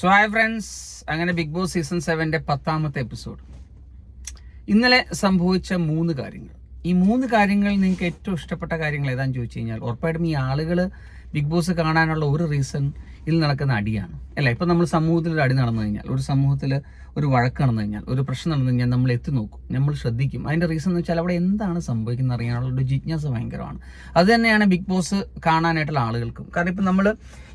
So hi friends അങ്ങനെ big boss season സെവന്റെ പത്താമത്തെ എപ്പിസോഡ് ഇന്നലെ സംഭവിച്ച മൂന്ന് കാര്യങ്ങൾ. ഈ മൂന്ന് കാര്യങ്ങൾ നിങ്ങൾക്ക് ഏറ്റവും ഇഷ്ടപ്പെട്ട കാര്യങ്ങൾ ഏതാണെന്ന് ചോദിച്ചു കഴിഞ്ഞാൽ ഉറപ്പായിട്ടും ഈ ആളുകൾ ബിഗ് ബോസ് കാണാനുള്ള ഒരു റീസൺ ഇതിൽ നടക്കുന്ന അടിയാണ്. അല്ല? ഇപ്പം നമ്മൾ സമൂഹത്തിൽ ഒരു അടി നടന്നു കഴിഞ്ഞാൽ ഒരു സമൂഹത്തിൽ ഒരു വഴക്ക് നടന്നു കഴിഞ്ഞാൽ ഒരു പ്രശ്നം നടന്നു കഴിഞ്ഞാൽ നമ്മൾ എത്തി നോക്കും നമ്മൾ ശ്രദ്ധിക്കും. അതിന്റെ റീസൺ എന്ന് വെച്ചാൽ അവിടെ എന്താണ് സംഭവിക്കുന്നത് അറിയാനുള്ള ഒരു ജിജ്ഞാസ ഭയങ്കരമാണ്. അത് തന്നെയാണ് ബിഗ് ബോസ് കാണാനായിട്ടുള്ള ആളുകൾക്കും. കാരണം ഇപ്പം നമ്മൾ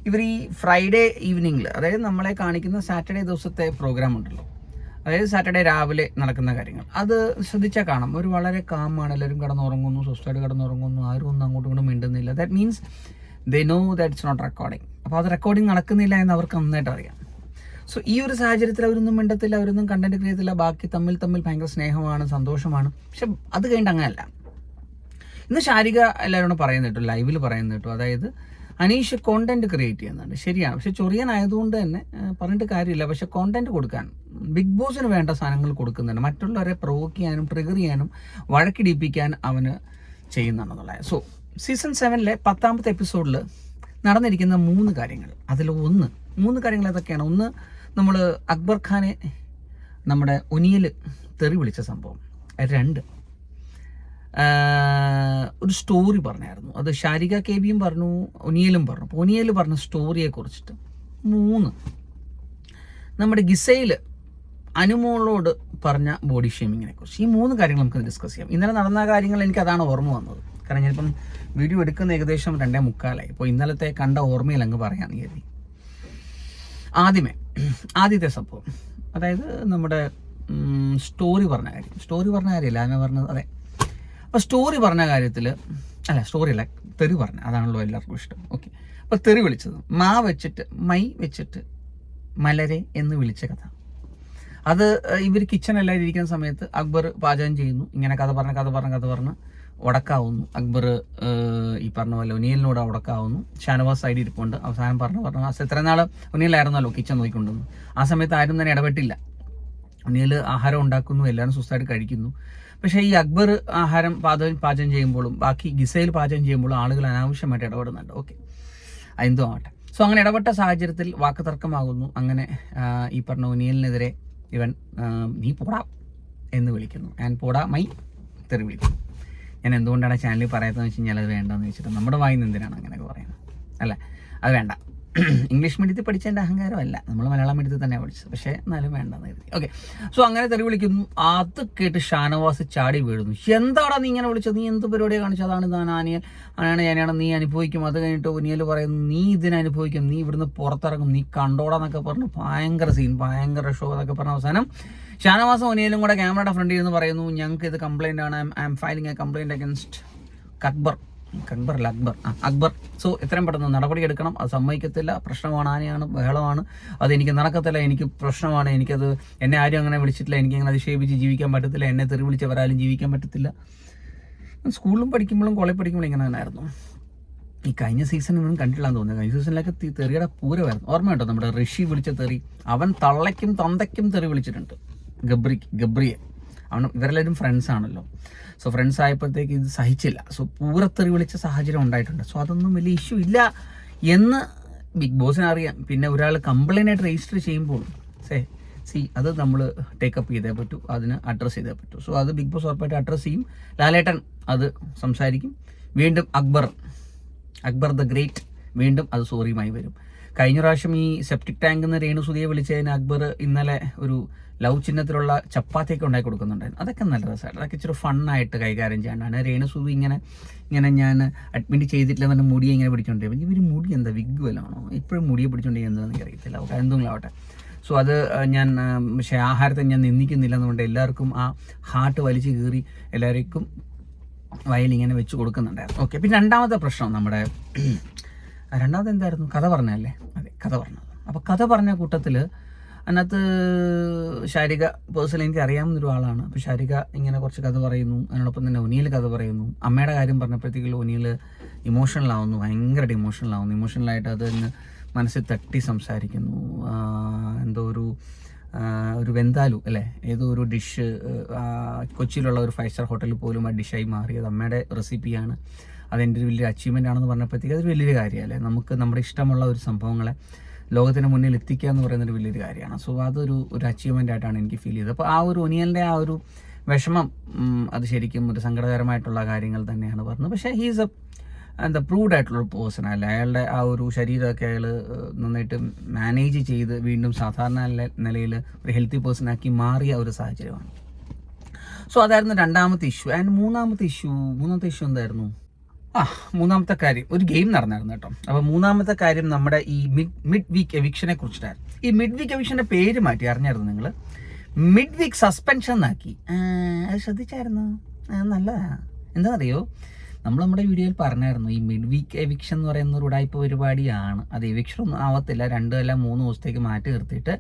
ഇവർ ഈ ഫ്രൈഡേ ഈവനിങ്ങിൽ അതായത് നമ്മളെ കാണിക്കുന്ന സാറ്റർഡേ ദിവസത്തെ പ്രോഗ്രാം ഉണ്ടല്ലോ. അതായത് സാറ്റർഡേ രാവിലെ നടക്കുന്ന കാര്യങ്ങൾ. അത് ശ്രദ്ധിച്ചാൽ കാണാം. ഒരു വളരെ കാമാണ് എല്ലാവരും കിടന്നുറങ്ങുന്നു സ്വസ്ഥമായിട്ട് കിടന്നുറങ്ങുന്നു. ആരും ഒന്നും അങ്ങോട്ടും ഇങ്ങോട്ടും മിണ്ടുന്നില്ല. That means they know that it's not recording അപ്പോൾ അത് റെക്കോർഡിംഗ് നടക്കുന്നില്ല എന്ന് അവർക്ക് നന്നായിട്ട് അറിയാം. സോ ഈ ഒരു സാഹചര്യത്തിൽ അവരൊന്നും മിണ്ടത്തില്ല അവരൊന്നും കണ്ടന്റ് ചെയ്യത്തില്ല. ബാക്കി തമ്മിൽ തമ്മിൽ ഭയങ്കര സ്നേഹമാണ് സന്തോഷമാണ്. പക്ഷെ അത് കഴിഞ്ഞിട്ട് അങ്ങനെയല്ല. ഇന്ന് ശാരിക എല്ലാവരോടും പറയുന്ന കേട്ടു ലൈവിൽ പറയുന്ന കേട്ടു. അതായത് അനീഷ് കോണ്ടന്റ് ക്രിയേറ്റ് ചെയ്യുന്നുണ്ട്. ശരിയാണ്. പക്ഷെ ചൊറിയനായതുകൊണ്ട് തന്നെ പറഞ്ഞിട്ട് കാര്യമില്ല. പക്ഷെ കോണ്ടന്റ് കൊടുക്കാൻ ബിഗ് ബോസിന് വേണ്ട സാധനങ്ങൾ കൊടുക്കുന്നുണ്ട്. മറ്റുള്ളവരെ പ്രൊവോക്ക് ചെയ്യാനും ട്രിഗർ ചെയ്യാനും വഴക്കിടിപ്പിക്കാൻ അവന് ചെയ്യുന്നുണ്ടെന്നുള്ളത്. സോ സീസൺ സെവനിലെ പത്താമത്തെ എപ്പിസോഡിൽ നടന്നിരിക്കുന്ന മൂന്ന് കാര്യങ്ങൾ. അതിൽ ഒന്ന് മൂന്ന് കാര്യങ്ങൾ ഏതൊക്കെയാണ്? ഒന്ന് നമ്മൾ അക്ബർ ഖാനെ നമ്മുടെ ഒനിയൽ തെറി വിളിച്ച സംഭവം. രണ്ട് ഒരു സ്റ്റോറി പറഞ്ഞായിരുന്നു. അത് ഷാരിക കെ ബിയും പറഞ്ഞു ഒനിയലും പറഞ്ഞു. അപ്പോൾ ഒനിയൽ പറഞ്ഞ സ്റ്റോറിയെ കുറിച്ചിട്ട് മൂന്ന് നമ്മുടെ ഗിസയിൽ അനുമോളോട് പറഞ്ഞ ബോഡി ഷേമിങ്ങിനെ കുറിച്ച്. ഈ മൂന്ന് കാര്യങ്ങൾ നമുക്ക് ഡിസ്കസ് ചെയ്യാം. ഇന്നലെ നടന്ന കാര്യങ്ങൾ എനിക്ക് അതാണ് ഓർമ്മ വന്നത്. കാരണം ഞാനിപ്പം വീഡിയോ എടുക്കുന്ന ഏകദേശം രണ്ടേ മുക്കാലായി. ഇപ്പോൾ ഇന്നലത്തെ കണ്ട ഓർമ്മയിൽ അങ്ങ് പറയാൻ കരുതി. ആദ്യമേ ആദ്യത്തെ സംഭവം. അതായത് നമ്മുടെ സ്റ്റോറി പറഞ്ഞ കാര്യം. സ്റ്റോറി പറഞ്ഞ കാര്യമില്ല അങ്ങനെ പറഞ്ഞത്? അതെ. അപ്പോൾ സ്റ്റോറി പറഞ്ഞ കാര്യത്തിൽ അല്ല സ്റ്റോറി അല്ല തെറി പറഞ്ഞ. അതാണല്ലോ എല്ലാവർക്കും ഇഷ്ടം. ഓക്കെ അപ്പോൾ തെറി വിളിച്ചത്. മാ വെച്ചിട്ട് മൈ വെച്ചിട്ട് മലരെ എന്ന് വിളിച്ച കഥ. അത് ഇവർ കിച്ചൺ എല്ലാവരും ഇരിക്കുന്ന സമയത്ത് അക്ബർ പാചകം ചെയ്യുന്നു. ഇങ്ങനെ കഥ പറഞ്ഞ കഥ പറഞ്ഞ കഥ പറഞ്ഞ് ഉടക്കാവുന്നു. അക്ബർ ഈ പറഞ്ഞ പോലെ ഒനിയലിനോട് ഉടക്കാവുന്നു. ഷാനവാസ് സൈഡിൽ ഇരിപ്പുണ്ട്. അവസാനം പറഞ്ഞു പറഞ്ഞു ആ ഇത്ര നാൾ ഒനിയലായിരുന്നല്ലോ കിച്ചൺ നോക്കിക്കൊണ്ടുവന്നു ആ സമയത്ത് ആരും തന്നെ ഇടപെട്ടില്ല. ഒനിയൽ ആഹാരം ഉണ്ടാക്കുന്നു എല്ലാവരും സ്വസ്ഥമായിട്ട് കഴിക്കുന്നു. പക്ഷേ ഈ അക്ബർ ആഹാരം പാചകം പാചകം ചെയ്യുമ്പോഴും ബാക്കി ഗിസയിൽ പാചകം ചെയ്യുമ്പോഴും ആളുകൾ അനാവശ്യമായിട്ട് ഇടപെടുന്നുണ്ട്. ഓക്കെ. എന്തോ ആവട്ടെ. സോ അങ്ങനെ ഇടപെട്ട സാഹചര്യത്തിൽ വാക്കുതർക്കമാകുന്നു അങ്ങനെ ഈ പറഞ്ഞ ഒനിയലിനെതിരെ ഇവൻ നീ പോടാ എന്ന് വിളിക്കുന്നു. ആൻഡ് പോടാ മൈ തെറി വിളിക്കുന്നു. ഞാൻ എന്തുകൊണ്ടാണ് ചാനലിൽ പറയാത്തതെന്ന് വെച്ച് കഴിഞ്ഞാൽ അത് വേണ്ടെന്ന് വെച്ചിട്ട് നമ്മുടെ വായിന്ന് എന്തിനാണ് അങ്ങനെയൊക്കെ പറയുന്നത്? അല്ല? അത് വേണ്ട. ഇംഗ്ലീഷ് മീഡിയത്തിൽ പഠിച്ചതിന്റെ അഹങ്കാരമല്ല. നമ്മൾ മലയാളം മീഡിയത്തിൽ തന്നെ പഠിച്ചത്. പക്ഷേ എന്നാലും വേണ്ടെന്ന് കരുതി. ഓക്കെ സോ അങ്ങനെ തെറി വിളിക്കുന്നു. അത് കേട്ട് ഷാനവാസ് ചാടി വീഴുന്നു. എന്താടാ നീ ഇങ്ങനെ വിളിച്ചത്? നീ എന്ത് പരിപാടിയാണ് കാണിച്ചത്? അതാണ് ഇതാണ് ആനിയൽ അങ്ങനെയാണ് ഞാനാണ്. നീ അനുഭവിക്കും. അത് കഴിഞ്ഞിട്ട് ഒനിയൽ പറയുന്നു നീ ഇതിനെ അനുഭവിക്കും. നീ ഇവിടുന്ന് പുറത്തിറങ്ങും. നീ കണ്ടോടാന്നൊക്കെ പറഞ്ഞു. ഭയങ്കര സീൻ ഭയങ്കര ഷോ എന്നൊക്കെ പറഞ്ഞ അവസാനം ഷാനവാസ് ഒനിയലും കൂടെ ക്യാമറയുടെ ഫ്രണ്ടിൽ നിന്ന് പറയുന്നു ഞങ്ങൾക്ക് ഇത് കംപ്ലൈന്റ് ആണ്. I'm filing a complaint against Akbar Akbar അല്ല അക്ബർ ആ അക്ബർ. സോ എത്രയും പെട്ടെന്ന് നടപടി എടുക്കണം. അത് സമ്മതിക്കത്തില്ല. പ്രശ്നമാണ് ആനയാണ് ബഹളമാണ്. അത് എനിക്ക് നടക്കത്തില്ല. എനിക്ക് പ്രശ്നമാണ്. എനിക്കത് എന്നെ ആരും അങ്ങനെ വിളിച്ചിട്ടില്ല. എനിക്ക് അങ്ങനെ അധിക്ഷേപിച്ച് ജീവിക്കാൻ പറ്റത്തില്ല. എന്നെ തെറി വിളിച്ചവരാലും ജീവിക്കാൻ പറ്റത്തില്ല. സ്കൂളിലും പഠിക്കുമ്പോഴും കോളേജ് പഠിക്കുമ്പോഴും ഇങ്ങനെ തന്നെയായിരുന്നു. ഈ കഴിഞ്ഞ സീസണിൽ ഒന്നും കണ്ടില്ലാന്ന് തോന്നുന്നു. കഴിഞ്ഞ സീസണിലൊക്കെ തെറിയുടെ പൂരമായിരുന്നു. ഓർമ്മയുണ്ടോ നമ്മുടെ ഋഷി വിളിച്ച തെറി. അവൻ തള്ളയ്ക്കും തന്തയ്ക്കും തെറി വിളിച്ചിട്ടുണ്ട്. ഗബ്രിക്ക് ഗബ്രിയെ. അവൻ ഇവരെല്ലാവരും ഫ്രണ്ട്സ് ആണല്ലോ. സോ ഫ്രണ്ട്സ് ആയപ്പോഴത്തേക്ക് ഇത് സഹിച്ചില്ല. സോ പൂരത്തെറി വിളിച്ച സാഹചര്യം ഉണ്ടായിട്ടുണ്ട്. സോ അതൊന്നും വലിയ ഇഷ്യൂ ഇല്ല എന്ന് ബിഗ് ബോസിന് അറിയാം. പിന്നെ ഒരാൾ കംപ്ലൈന്റ് ആയിട്ട് രജിസ്റ്റർ ചെയ്യുമ്പോൾ സേ സി അത് നമ്മൾ ടേക്കപ്പ് ചെയ്തേ പറ്റൂ. അതിന് അഡ്രസ്സ് ചെയ്തേ പറ്റൂ. സോ അത് ബിഗ് ബോസ് ഉറപ്പായിട്ട് അഡ്രസ്സ് ചെയ്യും. ലാലേട്ടൻ അത് സംസാരിക്കും. വീണ്ടും അക്ബർ അക്ബർ ദ ഗ്രേറ്റ് വീണ്ടും അത് സോറിയുമായി വരും. കഴിഞ്ഞ പ്രാവശ്യം ഈ സെപ്റ്റിക് ടാങ്ക് എന്ന് രേണുസുതിയെ വിളിച്ചതിന് അക്ബർ ഇന്നലെ ഒരു ലവ് ചിഹ്നത്തിലുള്ള ചപ്പാത്തിയൊക്കെ ഉണ്ടാക്കി കൊടുക്കുന്നുണ്ടായിരുന്നു. അതൊക്കെ നല്ല രസമായിട്ട് അതൊക്കെ ഇച്ചിരി ഫണ്ണായിട്ട് കൈകാര്യം ചെയ്യാനാണ് രേണുസുതി ഇങ്ങനെ ഇങ്ങനെ ഞാൻ അഡ്മിറ്റ് ചെയ്തിട്ടില്ല പറഞ്ഞ മുടിയെ ഇങ്ങനെ പിടിച്ചോണ്ടിരിക്കും ഇവർ മുടി എന്താ വിഗ് വല്ലതാണോ ഇപ്പോഴും മുടിയെ പിടിച്ചോണ്ടിരിക്കുന്നത് എനിക്ക് അറിയത്തില്ല അവർ എന്തെങ്കിലും ആവട്ടെ. സോ അത് ഞാൻ പക്ഷേ ആഹാരത്തെ ഞാൻ നിന്ദിക്കുന്നില്ല എന്നുകൊണ്ട് എല്ലാവർക്കും ആ ഹാർട്ട് വലിച്ചു കീറി എല്ലാവർക്കും വയലിങ്ങനെ വെച്ച് കൊടുക്കുന്നുണ്ടായിരുന്നു. ഓക്കെ പിന്നെ രണ്ടാമത്തെ പ്രശ്നം നമ്മുടെ രണ്ടാമത് എന്തായിരുന്നു? കഥ പറഞ്ഞല്ലേ അതെ കഥ പറഞ്ഞത്. അപ്പോൾ കഥ പറഞ്ഞ കൂട്ടത്തിൽ അതിനകത്ത് ശാരിക പേഴ്സണലി എനിക്ക് അറിയാവുന്ന ഒരാളാണ് അപ്പോൾ ശാരിക ഇങ്ങനെ കുറച്ച് കഥ പറയുന്നു. അതിനോടൊപ്പം തന്നെ ഒനിയിൽ കഥ പറയുന്നു. അമ്മയുടെ കാര്യം പറഞ്ഞപ്പോഴത്തേക്കും ഒനിയിൽ ഇമോഷണൽ ആവുന്നു ഭയങ്കരമായിട്ട് ഇമോഷണൽ ആവുന്നു. ഇമോഷണലായിട്ട് അത് മനസ്സിൽ തട്ടി സംസാരിക്കുന്നു. എന്തോ ഒരു ഒരു വെന്താലു അല്ലേ? ഏതോ ഒരു ഡിഷ് കൊച്ചിയിലുള്ള ഒരു ഫൈവ് സ്റ്റാർ ഹോട്ടലിൽ പോലും ആ ഡിഷായി മാറിയത് അമ്മയുടെ റെസിപ്പിയാണ്. അതെന്റെ ഒരു വലിയൊരു അച്ചീവ്മെന്റ് ആണെന്ന് പറഞ്ഞപ്പോഴത്തേക്ക് അതൊരു വലിയൊരു കാര്യമല്ലേ? നമുക്ക് നമ്മുടെ ഇഷ്ടമുള്ള ഒരു സംഭവങ്ങളെ ലോകത്തിന് മുന്നിൽ എത്തിക്കുക എന്ന് പറയുന്നൊരു വലിയൊരു കാര്യമാണ്. സോ അതൊരു ഒരു അച്ചീവ്മെന്റ് ആയിട്ടാണ് എനിക്ക് ഫീൽ ചെയ്തത്. അപ്പോൾ ആ ഒരു ഒനിയലിന്റെ ആ ഒരു വിഷമം അത് ശരിക്കും ഒരു സങ്കടകരമായിട്ടുള്ള കാര്യങ്ങൾ തന്നെയാണ് പറഞ്ഞത്. പക്ഷേ ഹീസ് എ എന്താ പ്രൂവ്ഡ് ആയിട്ടുള്ള പേഴ്സൺ അല്ല? അയാളുടെ ആ ഒരു ശരീരമൊക്കെ അയാൾ നന്നായിട്ട് മാനേജ് ചെയ്ത് വീണ്ടും സാധാരണ നിലയിൽ ഒരു ഹെൽത്തി പേഴ്സൺ ആക്കി മാറിയ ഒരു സാഹചര്യമാണ്. സോ അതായിരുന്നു രണ്ടാമത്തെ ഇഷ്യൂ ആൻഡ് മൂന്നാമത്തെ ഇഷ്യൂ മൂന്നാമത്തെ ഇഷ്യൂ എന്തായിരുന്നു? ആ മൂന്നാമത്തെ കാര്യം. ഒരു ഗെയിം നടന്നായിരുന്നു കേട്ടോ. അപ്പോൾ മൂന്നാമത്തെ കാര്യം നമ്മുടെ ഈ മിഡ് മിഡ് വീക്ക് എവിക്ഷനെ കുറിച്ചിട്ടായിരുന്നു. ഈ മിഡ് വീക്ക് എവിക്ഷന്റെ പേര് മാറ്റി അറിഞ്ഞായിരുന്നു നിങ്ങൾ മിഡ് വീക്ക് സസ്പെൻഷൻ ആക്കി അത് ശ്രദ്ധിച്ചായിരുന്നു? എന്താ എന്താണെന്നറിയോ? നമ്മൾ നമ്മുടെ വീഡിയോയിൽ പറഞ്ഞായിരുന്നു ഈ മിഡ് വീക്ക് എവിക്ഷൻ എന്ന് പറയുന്ന ഒരു ഉടായ്പ പരിപാടിയാണ്. അത് എവിക്ഷൻ ഒന്നും ആവത്തില്ല. രണ്ട് അല്ല മൂന്ന് ദിവസത്തേക്ക് മാറ്റി നിർത്തിയിട്ട്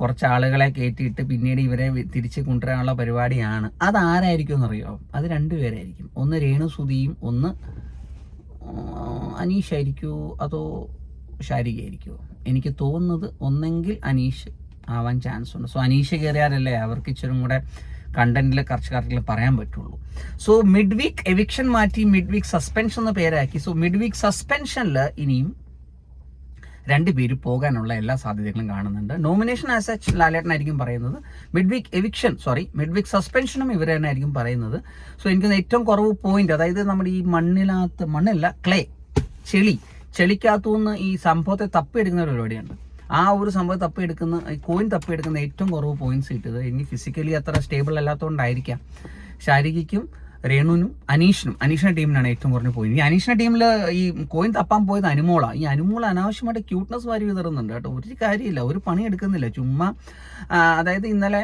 കുറച്ച് ആളുകളെ കയറ്റിയിട്ട് പിന്നീട് ഇവരെ തിരിച്ച് കൊണ്ടുവരാനുള്ള പരിപാടിയാണ്. അത് ആരായിരിക്കും എന്നറിയോ? അത് രണ്ടുപേരായിരിക്കും ഒന്ന് രേണു സുധിയും ഒന്ന് അനീഷ് ആയിരിക്കുമോ അതോ ഷാരിക ആയിരിക്കുമോ എനിക്ക് തോന്നുന്നത് ഒന്നെങ്കിൽ അനീഷ് ആവാൻ ചാൻസ് ഉണ്ട്. സോ അനീഷ് കയറിയാലല്ലേ അവർക്ക് ഇച്ചിരി കൂടെ കണ്ടന്റിൽ കർഷകർക്ക് പറയാൻ പറ്റുള്ളൂ. സോ മിഡ് വീക്ക് എവിക്ഷൻ മാറ്റി മിഡ് വീക്ക് സസ്പെൻഷൻ എന്ന് പേരാക്കി. സോ മിഡ് വീക്ക് സസ്പെൻഷനിൽ ഇനിയും രണ്ട് പേര് പോകാനുള്ള എല്ലാ സാധ്യതകളും കാണുന്നുണ്ട്. നോമിനേഷൻ ആസ് സച്ച് ലാലേട്ടനായിരിക്കും പറയുന്നത്. Mid week eviction sorry mid week സസ്പെൻഷനും ഇവർ തന്നെ ആയിരിക്കും പറയുന്നത്. സോ എനിക്ക് ഏറ്റവും കുറവ് പോയിന്റ് അതായത് നമ്മുടെ ഈ മണ്ണിനകത്ത് മണ്ണല്ല ക്ലേ ചെളി. ചെളിക്കകത്തുനിന്ന് ഈ സംഭവത്തെ തപ്പിയെടുക്കുന്ന ഒരു പരിപാടിയുണ്ട്. ആ ഒരു സംഭവം തപ്പിയെടുക്കുന്ന ഈ കോയിൻ തപ്പി എടുക്കുന്ന ഏറ്റവും കുറവ് പോയിന്റ്സ് കിട്ടിയത് ഇനി ഫിസിക്കലി അത്ര സ്റ്റേബിൾ അല്ലാത്തതുകൊണ്ടായിരിക്കാം ശാരികയ്ക്കും രേണുവിനും അനീഷിനും അനീഷിന്റെ ടീമിനാണ് ഏറ്റവും കുറഞ്ഞ പോയിന്റ് ഈ അനീഷിന്റെ ടീമിൽ ഈ കോയിൻ തപ്പാൻ പോയത് അനുമോള. ഈ അനുമോള അനാവശ്യമായിട്ട് ക്യൂട്ട്നെസ് വാരി വിതറുന്നുണ്ട് കേട്ടോ. ഒരു കാര്യമില്ല ഒരു പണി എടുക്കുന്നില്ല ചുമ്മാ അതായത് ഇന്നലെ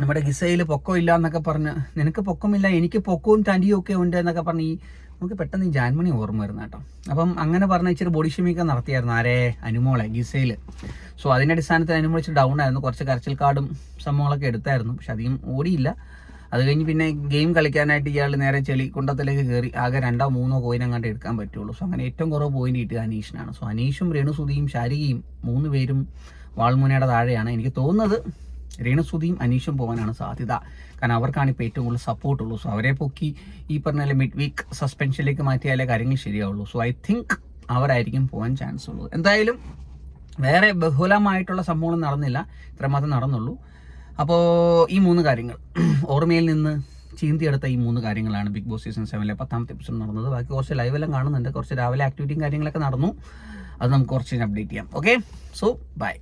നമ്മുടെ ഗിസയിൽ പൊക്കം ഇല്ല എന്നൊക്കെ പറഞ്ഞ് നിനക്ക് പൊക്കമില്ല എനിക്ക് പൊക്കവും തടിയും ഒക്കെ ഉണ്ട് എന്നൊക്കെ പറഞ്ഞ് ഈ നമുക്ക് പെട്ടെന്ന് ഈ ജാൻമണി ഓർമ്മ വരുന്ന കേട്ടോ. അപ്പം അങ്ങനെ പറഞ്ഞ ഇച്ചിരി ബോഡി ഷേമിയൊക്കെ നടത്തിയായിരുന്നു ആരേ? അനുമോളെ ഗിസയിൽ സോ അതിന്റെ അടിസ്ഥാനത്തിൽ അനുമോൾ ഇച്ചിരി ഡൗൺ ആയിരുന്നു. കുറച്ച് കരച്ചിൽ കാർഡും സംഭവങ്ങളൊക്കെ എടുത്തായിരുന്നു. പക്ഷെ അധികം ഓടിയില്ല. അത് കഴിഞ്ഞ് പിന്നെ ഗെയിം കളിക്കാനായിട്ട് ഇയാൾ നേരെ ചെളി കുണ്ടത്തിലേക്ക് കയറി ആകെ രണ്ടോ മൂന്നോ കോയിൻ അങ്ങോട്ട് എടുക്കാൻ പറ്റുള്ളൂ. സോ അങ്ങനെ ഏറ്റവും കുറവ് പോയിന്റ് കിട്ടുക അനീഷിനാണ്. സോ അനീഷും രേണുസുതിയും ശാരികയും മൂന്ന് പേരും വാൾമുനയുടെ താഴെയാണ്. എനിക്ക് തോന്നുന്നത് രേണുസുതിയും അനീഷും പോകാനാണ് സാധ്യത. കാരണം അവർക്കാണ് ഇപ്പോൾ ഏറ്റവും കൂടുതൽ സപ്പോർട്ട് ഉള്ളൂ. സോ അവരെ പൊക്കി ഈ പറഞ്ഞ മിഡ് വീക്ക് സസ്പെൻഷനിലേക്ക് മാറ്റിയാലേ കാര്യങ്ങൾ ശരിയാവുള്ളൂ. സോ ഐ തിങ്ക് അവരായിരിക്കും പോകാൻ ചാൻസ് ഉള്ളൂ. എന്തായാലും വേറെ ബഹുലമായിട്ടുള്ള സംഭവങ്ങൾ നടന്നില്ല. ഇത്രമാത്രം നടന്നുള്ളൂ. അപ്പോൾ ഈ മൂന്ന് കാര്യങ്ങൾ. ഓർമ്മയിൽ നിന്ന് ചീന്തിയെടുത്ത ഈ മൂന്ന് കാര്യങ്ങളാണ് ബിഗ് ബോസ് സീസൺ സെവനിലെ പത്താമത്തെ എപ്പിസോഡ് നടന്നത്. ബാക്കി കുറച്ച് ലൈവെല്ലാം കാണുന്നുണ്ട്. കുറച്ച് രാവിലെ ആക്ടിവിറ്റിയും കാര്യങ്ങളൊക്കെ നടന്നു. അത് നമുക്ക് കുറച്ച് അപ്ഡേറ്റ് ചെയ്യാം. Okay so by